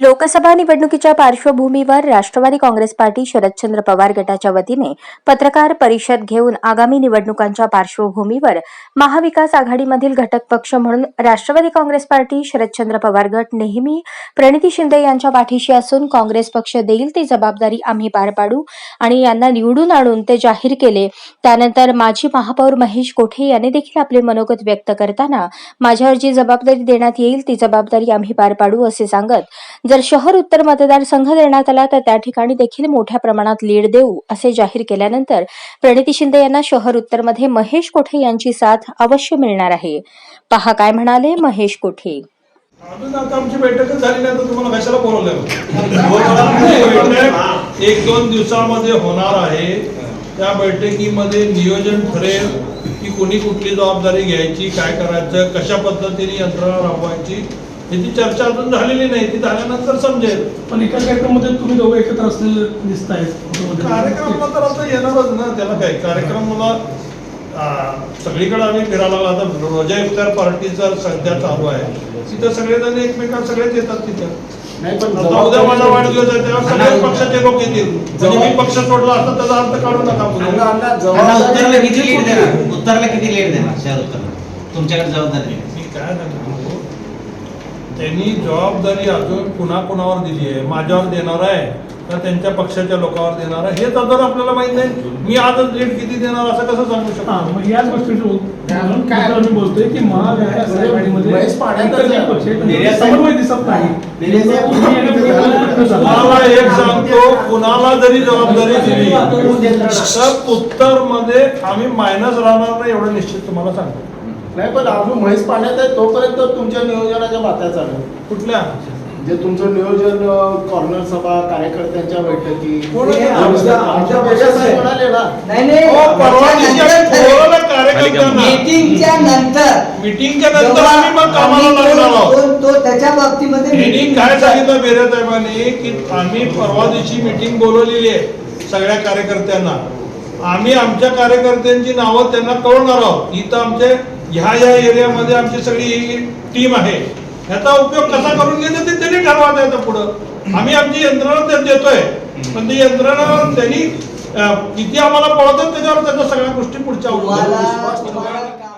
लोकसभा निवडणुकीच्या पार्श्वभूमीवर राष्ट्रवादी काँग्रेस पार्टी शरदचंद्र पवार गटाच्या वतीने पत्रकार परिषद घेऊन आगामी निवडणुकांच्या पार्श्वभूमीवर महाविकास आघाडीमधील घटक पक्ष म्हणून राष्ट्रवादी काँग्रेस पार्टी शरदचंद्र पवार गट नेहमी प्रणिती शिंदे यांच्या पाठीशी असून काँग्रेस पक्ष देईल ती जबाबदारी आम्ही पार पाडू आणि यांना निवडून आणून ते जाहीर केले. त्यानंतर माजी महापौर महेश कोठे यांनी देखील आपले मनोगत व्यक्त करताना माझ्यावर जी जबाबदारी देण्यात येईल ती जबाबदारी आम्ही पार पाडू असे सांगत जर शहर उत्तर मतदारसंघ देण्यात आला तर त्या ठिकाणी देखील मोठ्या प्रमाणात लीड देऊ असे जाहीर केल्यानंतर प्रणिती शिंदे यांना शहर उत्तरमध्ये महेश कोठे यांची साथ अवश्य मिळणार आहे. पहा काय म्हणाले महेश कोठे. आमची बैठकच झाली नाही तर तुम्हाला कशाला बोलवलंय. एक दोन दिवसामध्ये होणार आहे. त्या बैठकीमध्ये नियोजन ठरेल की कोणी कुठली जबाबदारी घ्यायची काय करायचं कशा पद्धतीने यंत्रणा राबवायची याची चर्चा अजून झालेली नाही ती झाल्यानंतर समजेल. पण एका कार्यक्रमामध्ये तुम्ही दोघं एकत्र असलेले दिसत आहेत कार्यक्रमाला तर आता येणारच ना त्याला काय कार्यक्रमाला सगळीकडे आम्ही फिरायला. आता. रोजा इफ्तार पार्टीचा सध्या चालू आहे तिथं सगळेजण एकमेकांना सगळेच येतात तिथं. नाही पण आता उद्या माझा वाढदिवस आहे तेव्हा सगळ्याच पक्षाचे लोक येतील. म्हणजे मी पक्ष सोडला असता त्याचा अर्थ काढू नका उत्तरला किती कुठली? देणार उत्तरला किती लीड देणार? शहर उत्तरला. तुमच्याकडे जबाबदारी काय त्यांनी जबाबदारी अजून कुणा कुणावर दिली आहे? माझ्यावर देणार आहे का त्यांच्या पक्षाच्या लोकांवर देणार आहे? हेच अजून आपल्याला माहीत नाही. मी आजच लीड किती देणार असं कसं सांगू हा शकतो मग याच गोष्टीचं काय? आम्ही बोलतोय की. तुम्हाला एक सांगतो कुणाला जरी जबाबदारी दिली तर उत्तरमध्ये आम्ही मायनस राहणार नाही एवढं निश्चित तुम्हाला सांगतो. नाही पण अजून म्हैस पाण्यात आहे तोपर्यंत तुमच्या नियोजनाच्या बात्या चालू कुठल्या जे तुमचं नियोजन कॉर्नर सभा कार्यकर्त्यांच्या बैठकी कोण आहे? हे आमच्या आमच्या पक्षाचे म्हणाले ना नाही नाही. अहो, परवा दिवशी आम्ही त्याच्यानंतर बोलवलं कार्यकर्त्यांना? मीटिंगच्या नंतर. मीटिंगच्या नंतर आम्ही मग कामाला आम्ही लागणार आहोत. तो- त्याच्या बाबतीमध्ये meeting काय नंतर- सांगितलं बेरे साहेबांनी की आम्ही परवा दिवशी मीटिंग बोलवलेली आहे सगळ्या कार्यकर्त्यांना. आम्ही आमच्या कार्यकर्त्यांची नावं त्यांना कळवणार आहोत. इथं आमचे ह्या या एरियामध्ये आमची सगळी टीम आहे. ह्याचा उपयोग कसा करून घेतो ते त्यांनी ठरवायचं आहे पुढं. आम्ही आमची यंत्रणा त्यात देतोय पण ती यंत्रणा त्यांनी किती आम्हाला पळवतात त्याच्यावर त्याच्या सगळ्या गोष्टी पुढच्या